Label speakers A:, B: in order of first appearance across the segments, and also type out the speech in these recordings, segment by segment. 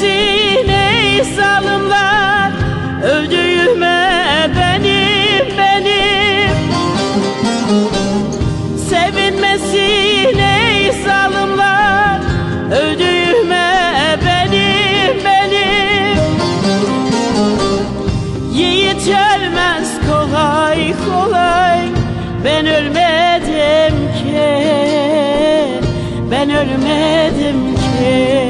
A: bilsin ey zalimler Öldüğüme benim benim Sevinmesin ey zalimler Öldüğüme benim benim Yiğit ölmez kolay kolay. Ben ölmedim ki Ben ölmedim ki.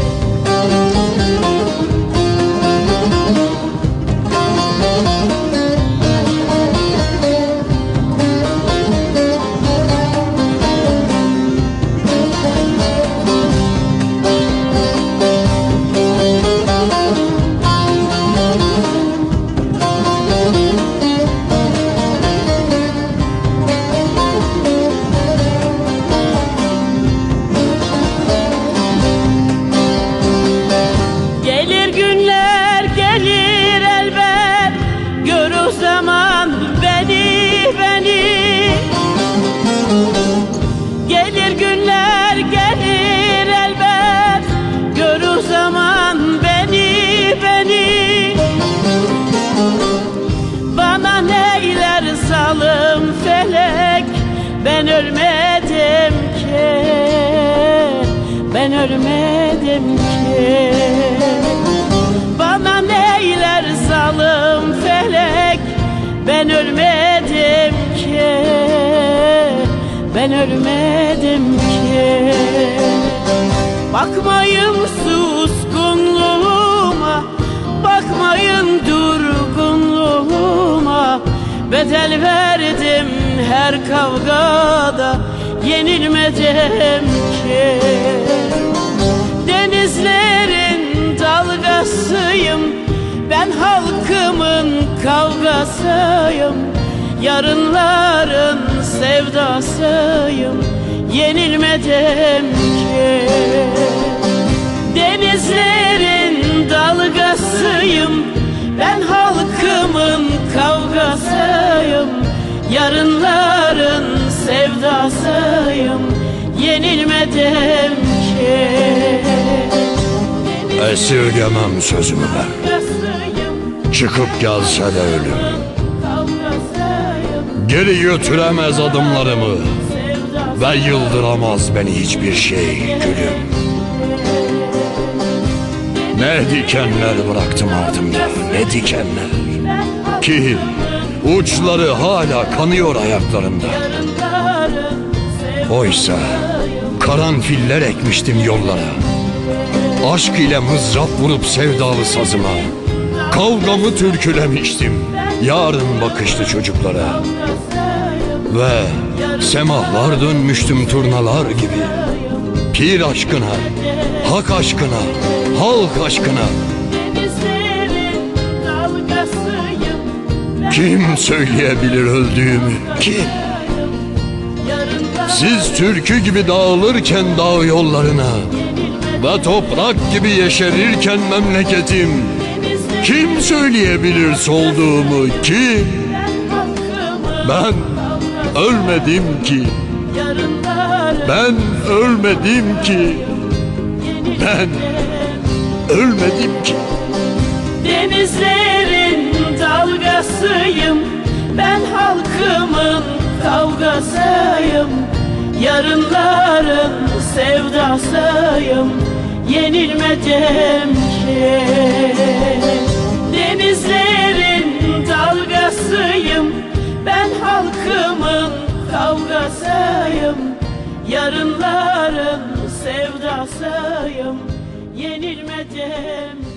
A: ölmedim ki. Ben ölmedim ki. Bana neyler zalim felek Ben ölmedim ki. Ben ölmedim ki. Bakmayın suskunluğuma Bakmayın durgunluğuma. Bedel verdim her kavgada Yenilmedim ki. Denizlerin dalgasıyım Ben halkımın kavgasıyım. Yarınların sevdasıyım Yenilmedim ki. Denizlerin Yenilmedim ki.
B: Esirgemem sözümü ben Çıkıp gelse de ölüm. Geri götüremez adımlarımı. Ve yıldıramaz beni hiçbir şey gülüm. Ne dikenler bıraktım ardımda Ne dikenler. Ki uçları hala kanıyor ayaklarımda. Oysa karanfiller ekmiştim yollara. Aşk ile mızrap vurup sevdalı sazıma. Kavgamı türkülemiştim? Yarın bakışlı çocuklara. Ve semahlar dönmüştüm turnalar gibi. Pir aşkına, hak aşkına, halk aşkına. Kim söyleyebilir öldüğümü? Kim? Siz türkü gibi dağılırken dağ yollarına Ve toprak gibi yeşerirken memleketim Kim söyleyebilir solduğumu? Kim? Ben ölmedim ki Ben ölmedim ki Ben ölmedim ki
A: Denizlerin dalgasıyım Ben halkımın kavgasıyım Yarınların sevdasıyım Yenilmedim ki. Denizlerin dalgasıyım Ben halkımın kavgasıyım. Yarınların sevdasıyım Yenilmedim